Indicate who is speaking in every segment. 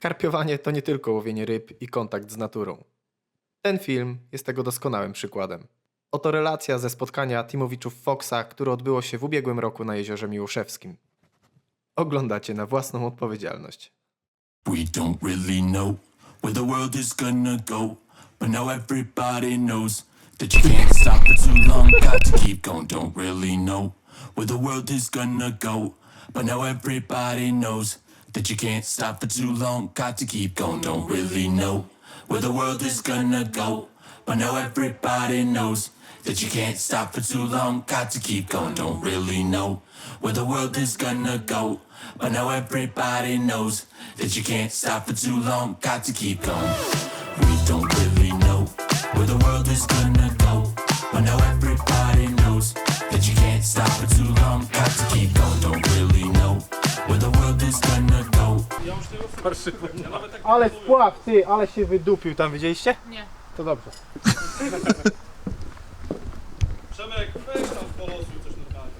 Speaker 1: Karpiowanie to nie tylko łowienie ryb i kontakt z naturą. Ten film jest tego doskonałym przykładem. Oto relacja ze spotkania Timowiczów Foxa, które odbyło się w ubiegłym roku na jeziorze Miłoszewskim. Oglądacie na własną odpowiedzialność.
Speaker 2: We don't really know where the world is gonna go, but now everybody knows that you can't stop for too long. Got to keep going. Don't really know where the world is gonna go, but now everybody knows that you can't stop for too long. Got to keep going. Don't really know where the world is gonna go, but now everybody knows that you can't stop for too long. Got to keep going. Don't really know where the world is gonna go, but now everybody knows that you can't stop for too long. Got to keep going. We don't really know where the world is gonna go, but now everybody knows
Speaker 3: Ale spław, ty, ale się wydupił tam, widzieliście?
Speaker 4: Nie.
Speaker 3: To dobrze.
Speaker 5: Przemek, weź tam polosuj coś normalnie.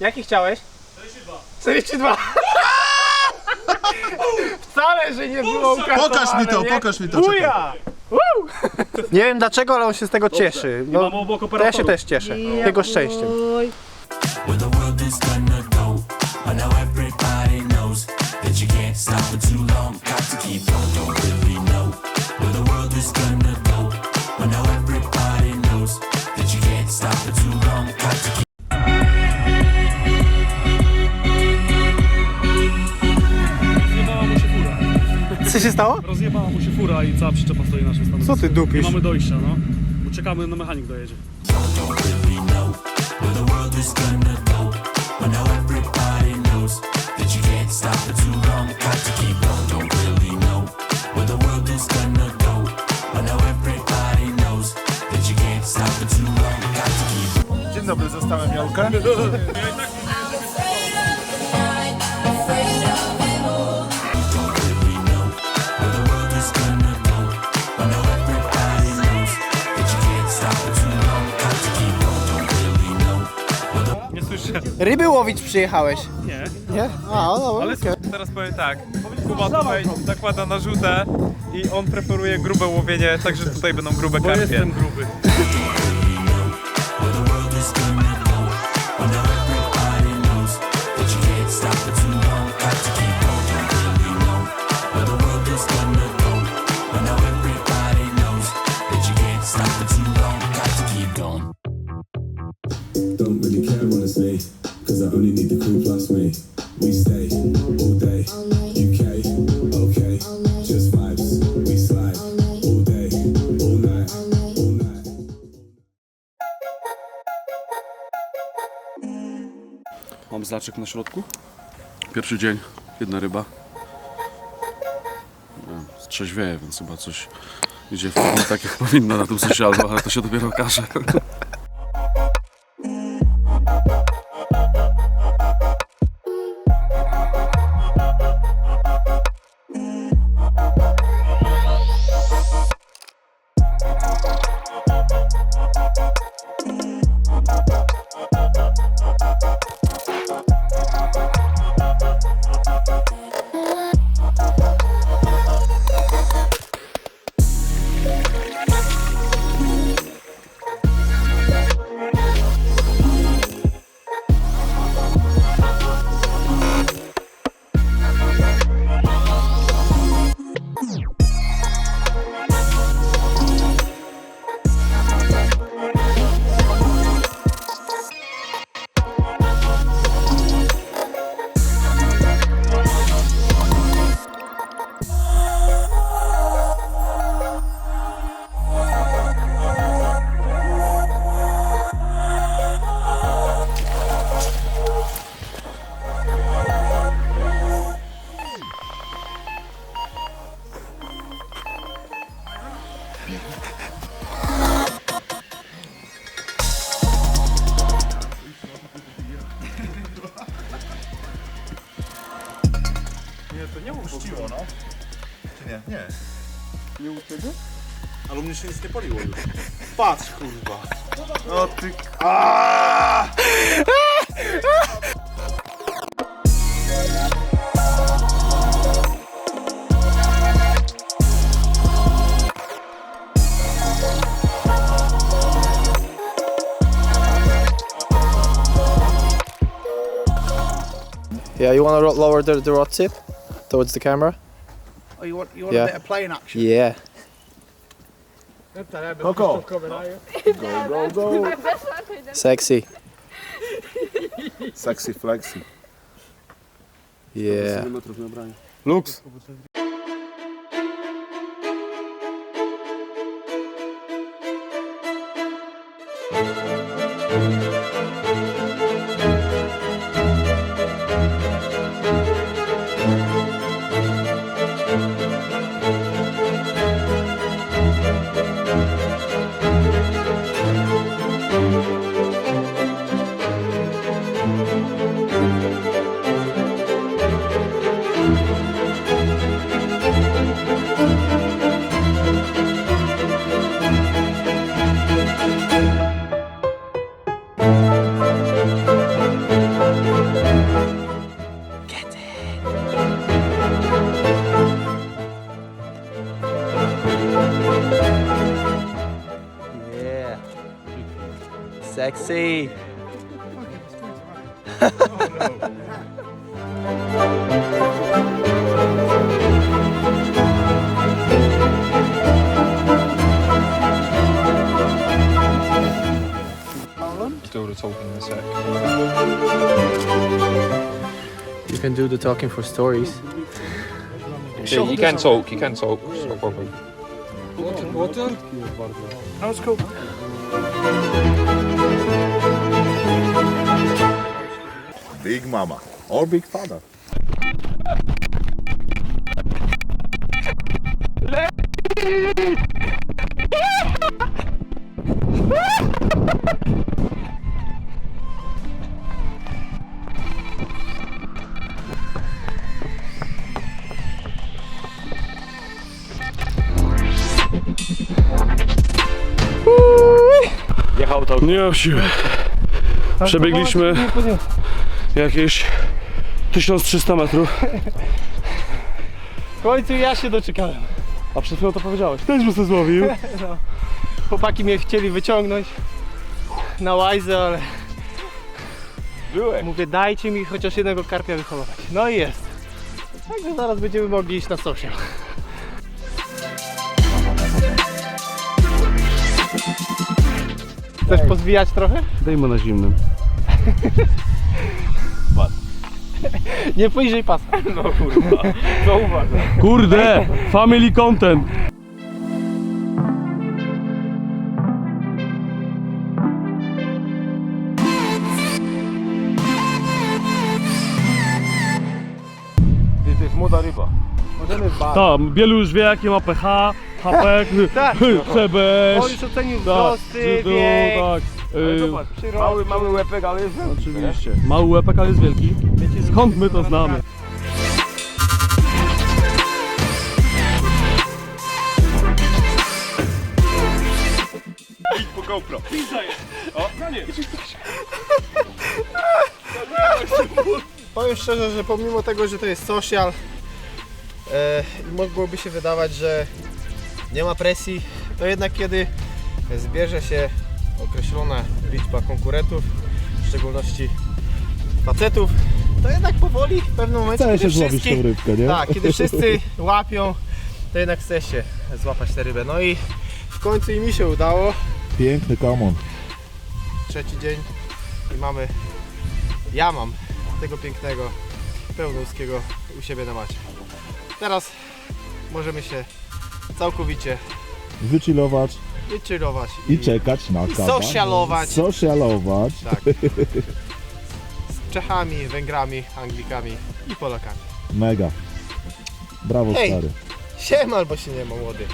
Speaker 3: Jaki chciałeś?
Speaker 5: 42.
Speaker 3: 42! Wcale, że nie było
Speaker 6: Pokaż mi to,
Speaker 3: nie?
Speaker 6: pokaż mi to,
Speaker 3: Buja! Woo! Nie wiem dlaczego, ale on się z tego cieszy. No,
Speaker 5: obok
Speaker 3: to ja się też cieszę. Jego szczęściem.
Speaker 2: Where the world is gonna go, but now everybody knows that you can't stop for too long. Got to keep going. Don't really know where the world is gonna go, but now everybody knows that you can't stop for too long. Got to keep
Speaker 5: Rozjebała mu się fura.
Speaker 3: Co się stało?
Speaker 5: Rozjebała mu się fura i cała przyczepa stoi na naszym stanowisku.
Speaker 3: Co ty
Speaker 5: Nie
Speaker 3: dupisz?
Speaker 5: mamy dojścia, no. Uciekamy, no mechanik dojedzie.
Speaker 2: Don't really know where the world is gonna go, but now everybody knows that you can't stop for too long. Got to keep going. Don't really know where the world is gonna go, but now everybody knows that you can't stop for too long. Got to keep
Speaker 6: Dzień dobry, zostałem Jolkę.
Speaker 3: Ryby łowić przyjechałeś.
Speaker 5: Nie.
Speaker 3: Nie? A, no.
Speaker 7: Ale
Speaker 3: okej.
Speaker 7: teraz powiem tak, Kuba tutaj zakłada narzutę i on preferuje grube łowienie, także tutaj będą grube
Speaker 5: Bo
Speaker 7: karpie.
Speaker 5: jestem gruby. Mam znaczek na środku. Pierwszy dzień, jedna ryba. Strzeźwieje, więc chyba coś idzie w nie tak jak powinno na tym sąsiadu, ale to się dopiero okaże.
Speaker 6: Nie, nie. Nie u ciebie?
Speaker 5: Ale u mnie się nic nie paliło już.
Speaker 6: Patrz kurwa. O ty...
Speaker 3: Yeah, you want to lower the, the rod tip towards the camera?
Speaker 4: Oh, you want you want
Speaker 3: Yeah.
Speaker 4: a bit of playing action?
Speaker 3: Yeah.
Speaker 6: Coco. Go, go, go.
Speaker 3: Sexy.
Speaker 6: Sexy flexy.
Speaker 3: Yeah.
Speaker 5: Lux.
Speaker 3: Yeah. Can do the talking for stories.
Speaker 8: Yeah, you can talk, you can talk, it's no problem.
Speaker 4: That was cool.
Speaker 6: Big mama. Or big father.
Speaker 5: Nie mam siły. Przebiegliśmy jakieś 1300 metrów.
Speaker 3: W końcu ja się doczekałem.
Speaker 5: A przed chwilą to powiedziałeś. Też bym się złowił.
Speaker 3: Chłopaki mnie chcieli wyciągnąć na łajzę, ale
Speaker 8: Byłeś.
Speaker 3: mówię dajcie mi chociaż jednego karpia wyholować. No i jest. Także zaraz będziemy mogli iść na social. Chcesz pozwijać trochę?
Speaker 5: Dejmy na zimnym.
Speaker 3: Nie poniżej pasa.
Speaker 5: Kurde! Family content!
Speaker 6: To jest młoda ryba.
Speaker 5: Tak, wielu już wie jakie ma pH, HP,
Speaker 3: Tak.
Speaker 5: CB,
Speaker 3: On już ocenił
Speaker 5: tak,
Speaker 3: wzrosty,
Speaker 5: no,
Speaker 3: wiek,
Speaker 5: tak. y,
Speaker 3: przyrost.
Speaker 8: Mały, mały łepek, ale jest
Speaker 5: Oczywiście. Mały łepek, ale jest wielki. Skąd my to znamy?
Speaker 8: po GoPro.
Speaker 3: Powiem szczerze, że pomimo tego, że to jest social, e, i mogłoby się wydawać, że nie ma presji, to jednak kiedy zbierze się określona liczba konkurentów, w szczególności facetów, to jednak powoli w pewnym momencie, kiedy wszyscy,
Speaker 6: rybkę, nie?
Speaker 3: tak, kiedy wszyscy łapią, to jednak chce się złapać tę rybę. No i w końcu i mi się udało.
Speaker 6: Piękny kamon.
Speaker 3: trzeci dzień i mamy, ja mam tego pięknego pełnowskiego u siebie na macie. Teraz możemy się całkowicie
Speaker 6: Wychillować
Speaker 3: wychillować
Speaker 6: i czekać na kawa.
Speaker 3: Socialować.
Speaker 6: Socialować.
Speaker 3: Tak. Z Czechami, Węgrami, Anglikami i Polakami.
Speaker 6: Mega. Brawo
Speaker 3: Hej.
Speaker 6: stary.
Speaker 3: Siema albo się nie ma młody.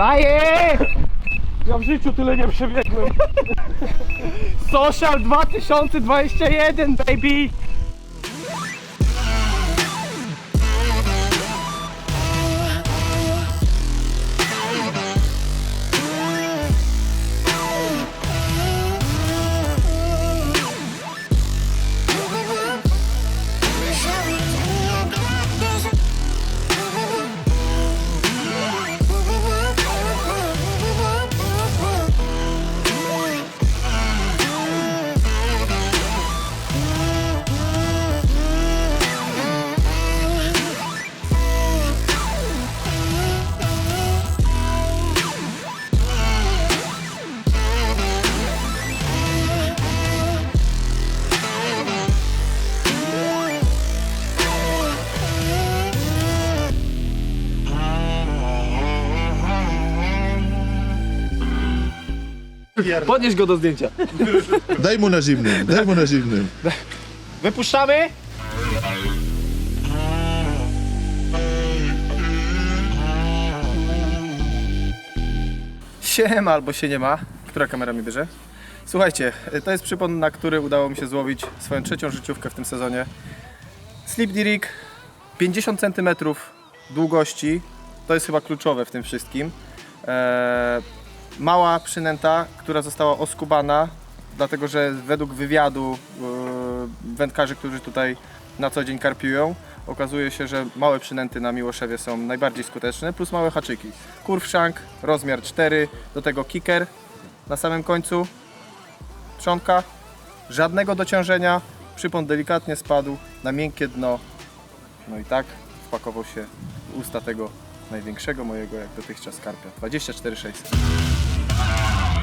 Speaker 3: Daję!
Speaker 5: Ja w życiu tyle nie przebiegłem.
Speaker 3: Social 2021, baby!
Speaker 1: Podnieś go do zdjęcia.
Speaker 6: Daj mu na zimnym, daj mu na zimnym.
Speaker 3: Wypuszczamy? Siema albo się nie ma. Która kamera mi bierze? Słuchajcie, to jest przypon, na który udało mi się złowić swoją trzecią życiówkę w tym sezonie. Slip Rig 50 cm długości. To jest chyba kluczowe w tym wszystkim. Eee, mała przynęta, która została oskubana, dlatego że według wywiadu e, wędkarzy, którzy tutaj na co dzień karpiują, okazuje się, że małe przynęty na Miłoszewie są najbardziej skuteczne, plus małe haczyki. Kurw shank, rozmiar 4, do tego kicker na samym końcu, trzonka, żadnego dociążenia, przypon delikatnie spadł na miękkie dno, no i tak wpakował się w usta tego największego mojego jak dotychczas karpia,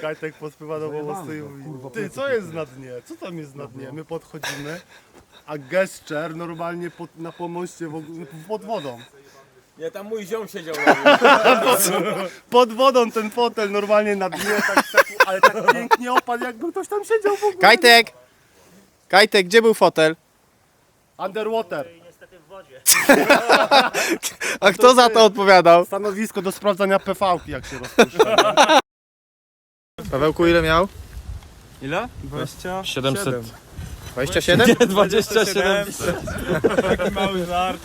Speaker 9: Kajtek podpływa do pomocy i mówi Ty, co jest na dnie? Co tam jest na dnie? My podchodzimy, a gesture normalnie pod, na pomoście w ogóle, pod wodą.
Speaker 3: Nie, tam mój ziom siedział.
Speaker 9: Pod wodą ten fotel normalnie na dnie, tak, tak, ale tak pięknie opadł, jakby ktoś tam siedział w ogóle.
Speaker 3: Kajtek! Kajtek, gdzie był fotel?
Speaker 9: Underwater.
Speaker 3: A kto za to odpowiadał?
Speaker 9: Stanowisko do sprawdzania PV-ki, jak się rozpuszcza.
Speaker 3: Pawełku, ile miał?
Speaker 7: Ile? 20?
Speaker 1: 700.
Speaker 3: 27?
Speaker 1: 27.
Speaker 7: Taki mały żart.